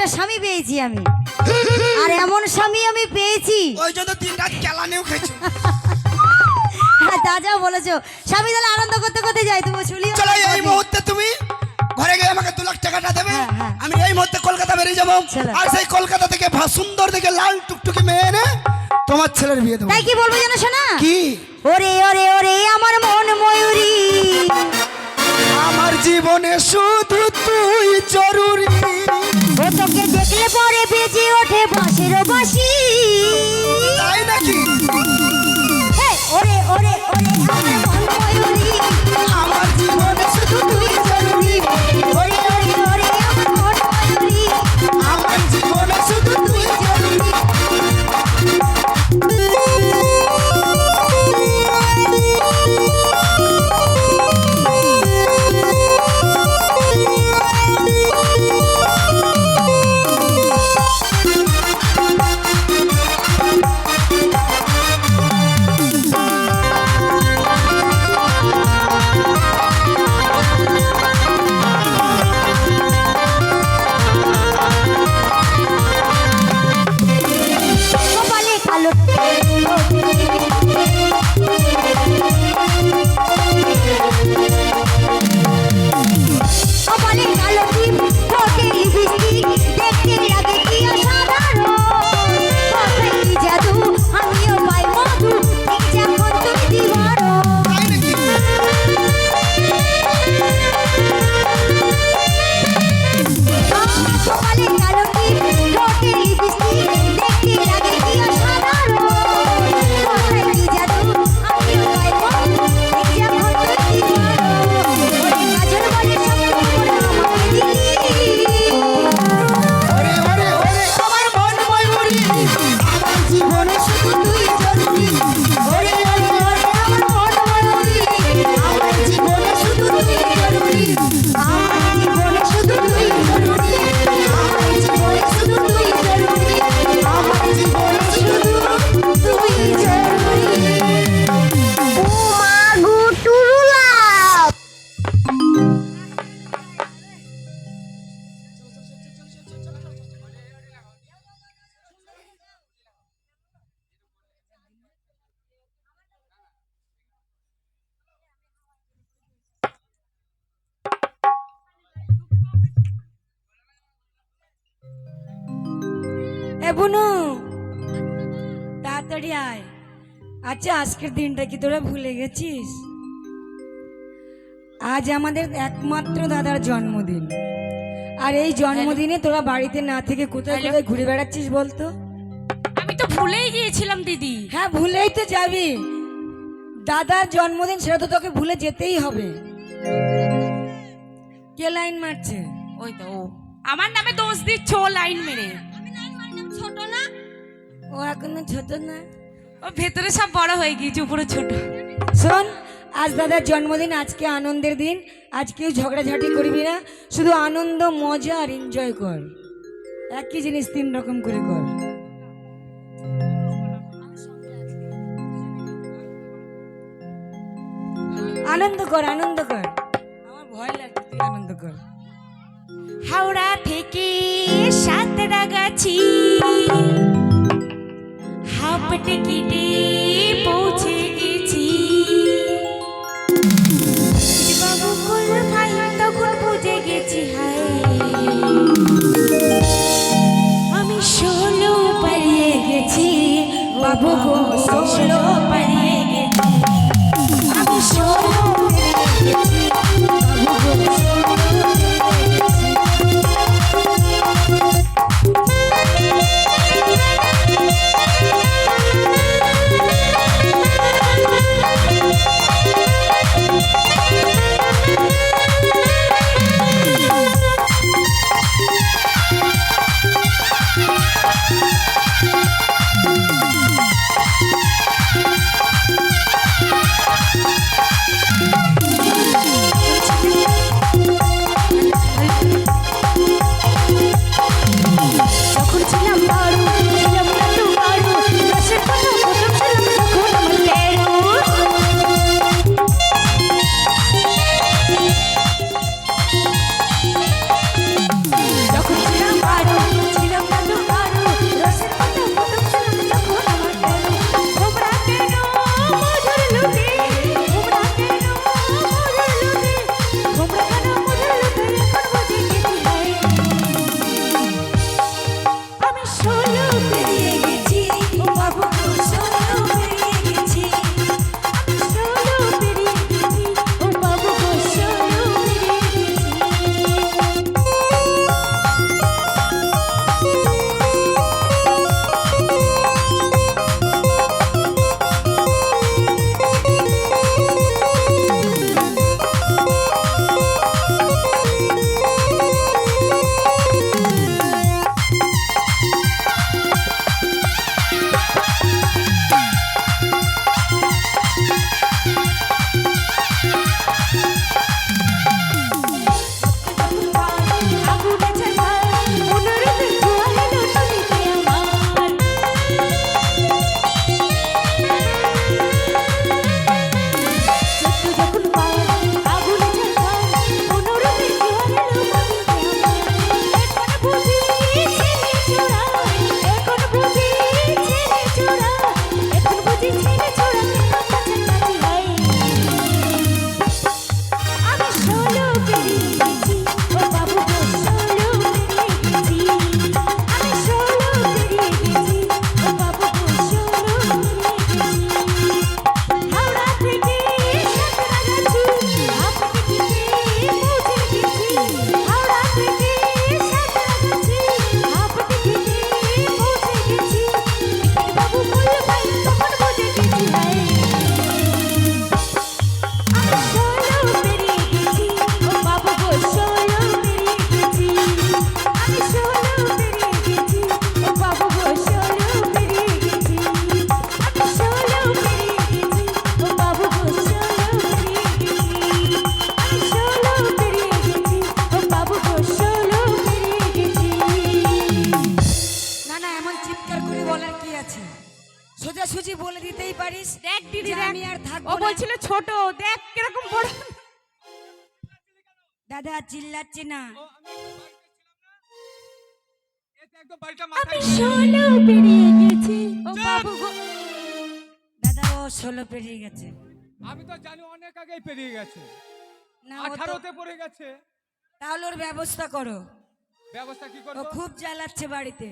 একটা স্বামী পেয়েছি আমি। আর এমন স্বামী আমি পেয়েছি। ওই জন্য তিন রাত কেলানেও খেয়েছো। হ্যাঁ যা বলেছ। স্বামী তাহলে আনন্দ করতে করতে যাই তুমি চলি চলো এই মুহূর্তে তুমি ঘরে গিয়ে আমাকে দু লাখ টাকাটা দেবে। হ্যাঁ, হ্যাঁ। আমি এই মুহূর্তে কলকাতা বেরিয়ে যাব। আর সেই কলকাতা থেকে ভা- সুন্দর দেখে লাল টুকটুকি মেয়ে এনে তোমার ছেলের বিয়ে দেবো। তাই কি বলব জানো শোনা কি? ওরে ওরে ওরে আমার মন ময়ূরী। আমার জীবনে শুধু তুই জরুরি। ও তোকে দেখলে পরে বেজে ওঠে বাঁশের বাঁশি। তাই নাকি? ওরে ওরে ওরে এ বুনু তাড়াতাড়ি আয়। আচ্ছা আজকের দিনটা কি তোরা ভুলে গেছিস? আজ আমাদের একমাত্র দাদার জন্মদিন। আর এই জন্মদিনে তোরা বাড়িতে না থেকে কোথায় কোথায় ঘুরে বেড়াচ্ছিস বলতো? আমি তো ভুলেই গিয়েছিলাম দিদি। হ্যাঁ ভুলেই তো যাবি। দাদার জন্মদিন সেটা তো তোকে ভুলে যেতেই হবে। কে লাইন মারছে? ওই তো ও। আমার নামে দোষ দিচ্ছ ও লাইন মেরে। ও এখনও ছোট না। ও ভেতরে সব বড় হয়ে গিয়েছে উপরে ছোট। শোন আজ দাদার জন্মদিন আজকে আনন্দের দিন। আজ কেউ ঝগড়াঝাটি করবি না শুধু আনন্দ মজা আর এনজয় কর। একই জিনিস তিন রকম করে কর। আনন্দ কর আনন্দ কর। আমার ভয় লাগছে তুই আনন্দ কর। হাওড়া থেকে সাঁতরাগাছি। হাফ টিকিটে দাদা চিল্লাচ্ছে না। আমি একটু বাড়িতে ছিলাম না? এতে একদম বাড়িটা আমি মাথায় ষোলো পেরিয়ে গেছি। ও বাবু দাদা ও ষোলো পেরিয়ে গেছে। আমি তো জানি অনেক আগেই পেরিয়ে গেছে। না আঠারোতে পড়ে গেছে। তাহলে ওর ব্যবস্থা করো। ব্যবস্থা কি ও করব? খুব জ্বালাচ্ছে বাড়িতে।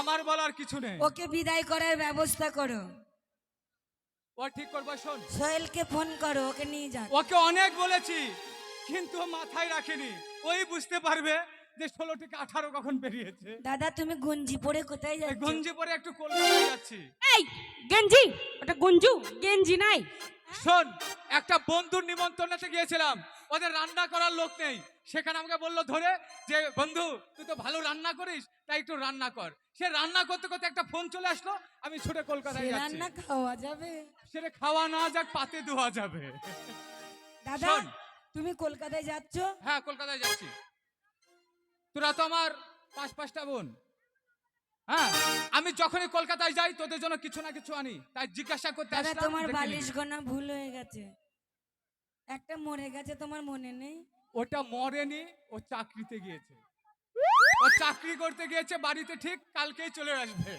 আমার বলার কিছু নেই। ওকে বিদায় করার ব্যবস্থা করো। ও ঠিক করব শোন। সোহেলকে ফোন করো ওকে নিয়ে যাক ওকে অনেক বলেছি। কিন্তু মাথায় রাখেনি। ওই বুঝতে পারবে যে ষোলো থেকে আঠারো কখন পেরিয়েছে দাদা তুমি গঞ্জি পরে কোথায় যাচ্ছ? গঞ্জি পরে একটু কলকাতায় যাচ্ছি। এই গেঞ্জি? ওটা গঞ্জু? গেঞ্জি নাই। শোন একটা বন্ধুর নিমন্ত্রণেতে গিয়েছিলাম। ওদের রান্না করার লোক নেই। সেখানে আমাকে বলল ধরে যে বন্ধু তুই তো ভালো রান্না করিস তাই একটু রান্না কর। সে রান্না করতে করতে একটা ফোন চলে আসলো আমি ছুটে কলকাতায় যাচ্ছি। রান্না খাওয়া যাবে। সেটা খাওয়া না যাক পাতে ধোয়া যাবে। দাদা। তুমি কলকাতায় যাচ্ছ? হ্যাঁ কলকাতায় যাচ্ছি। তোরা তো আমার পাঁচ পাঁচটা বোন। হ্যাঁ আমি যখনই কলকাতায় যাই তোদের জন্য কিছু না কিছু আনি। তাই জিজ্ঞাসা করতে দাদা আসলাম, তোমার দেখে বালিশ। গোনা ভুল হয়ে গেছে। একটা মরে গেছে তোমার মনে নেই? ওটা মরেনি ও চাকরিতে গিয়েছে। ও চাকরি করতে গিয়েছে বাড়িতে ঠিক কালকেই চলে আসবে।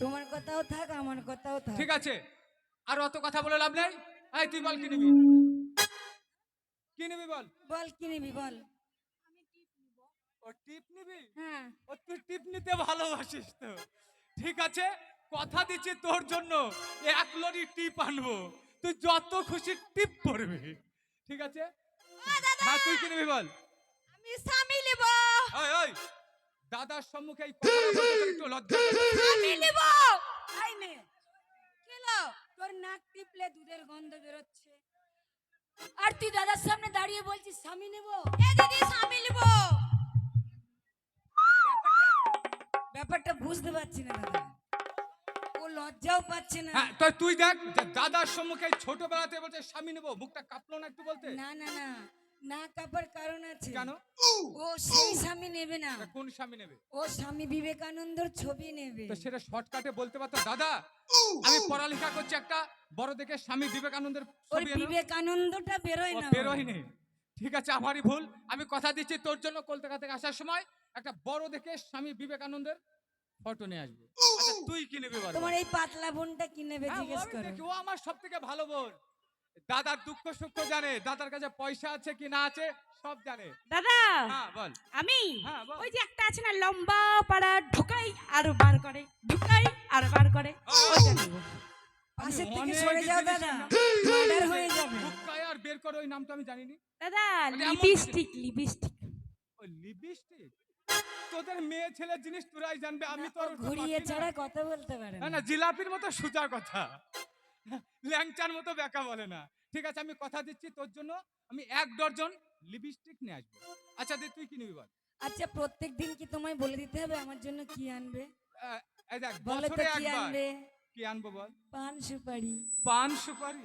তোমার কথাও থাক আমার কথাও থাক। ঠিক আছে। আর অত কথা বলে লাভ নেই। এই তুই বল কি নিবি? কি নিবি বল? বল কি নিবি বল? ও টিপ নিবি? হ্যাঁ। ও তুই টিপ নিতে ভালোবাসিস তো। ঠিক আছে কথা দিচ্ছি তোর জন্য। এক লরি টিপ আনব। তুই যত খুশি টিপ করবি। ঠিক আছে? হ্যাঁ তুই কি নিবি বল? আমি স্বামী নেব। ওই ওই দাদার সম্মুখে এই কথাটা বলতে তোর একটু লজ্জা না? স্বামী নেব! আই মেয়ে কেলো তোর নাক টিপলে দুধের গন্ধ বেরোচ্ছে। আর তুই দাদার সামনে দাঁড়িয়ে বলছিস স্বামী নেব? এ দিদি স্বামী নেব। ব্যাপারটা বুঝতে পারছি না দাদা। ও লজ্জাও পাচ্ছে না। হ্যাঁ তো তুই দেখ দাদার সম্মুখে ছোটবেলাতে বলছে স্বামী নেব। মুখটা কাঁপলো না একটু বলতে? না না না। না কাপার কারণ আছে। কেন? ও সেই স্বামী নেবে না। কোন স্বামী নেবে? ও স্বামী বিবেকানন্দর ছবি নেবে। তো সেটা শর্টকাটে বলতে পারতো দাদা আমি পড়ালেখা করছি একটা বড় দেখে স্বামী বিবেকানন্দের ছবি। বিবেকানন্দটা বেরোয় ও না। ঠিক আছে আমারই ভুল। আমি কথা দিচ্ছি তোর জন্য কলকাতা থেকে আসার সময়। একটা বড় দেখে স্বামী বিবেকানন্দের ফটো নিয়ে আসব। আচ্ছা তুই কি নেবে তোমার এই পাতলা বোনটা কি নেবে হ্যাঁ, জিজ্ঞেস করো। ও আমার সব থেকে ভালো বোন। দাদার দুঃখ সুখ জানে দাদার কাছে পয়সা আছে কি না আছে সব জানে। দাদা হ্যাঁ বল। আমি হ্যাঁ, ওই যে একটা আছে না লম্বা পাড়া ঢোকাই আর বার করে ঢুকাই আর বার করে। পাশের থেকে সরে যাও দাদা। নাম- মার্ডার হয়ে যাবে। হুক্কায় আর বের করে ওই নামটা আমি জানিনি। দাদা মানে লিপস্টিক লিপস্টিক। ওই লিপস্টিক? তোদের মেয়ে ছেলের জিনিস তোরাই জানবে আমি তো ঘুরিয়ে ছাড়া কথা বলতে পারে না না। না জিলাপির মতো সোজা কথা। ল্যাংচার মতো ব্যাকা বলে না। ঠিক আছে আমি কথা দিচ্ছি তোর জন্য। আমি এক ডজন লিপস্টিক নিয়ে আসব। আচ্ছা দি তুই কি নিবি বল? আচ্ছা প্রত্যেক দিন কি তোমায় বলে দিতে হবে আমার জন্য কি আনবে? এই দেখ বছরে একবার। কি আনব বল? পান সুপারি। পান সুপারি?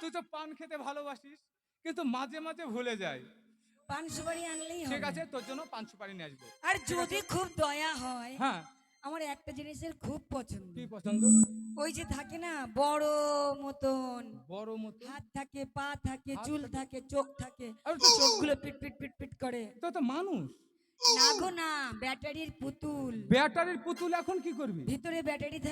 তুই তো পান খেতে ভালোবাসিস কিন্তু মাঝে মাঝে ভুলে যাই। পান সুপারি আনলেই ঠিক আছে তোর জন্য পান সুপারি নিয়ে আসব। আর যদি খুব দয়া হয় হ্যাঁ। আমার একটা জিনিসের খুব পছন্দ। কি পছন্দ? ওই যে থাকে না বড় মতন। বড় মতন? হাত থাকে পা থাকে চুল থাকে। চোখ থাকে চোখগুলো পিট পিট পিট পিট করে। তো তো মানুষ। না গো না ব্যাটারির পুতুল। ব্যাটারির পুতুল এখন কি করবি? ভিতরে ব্যাটারি থাকে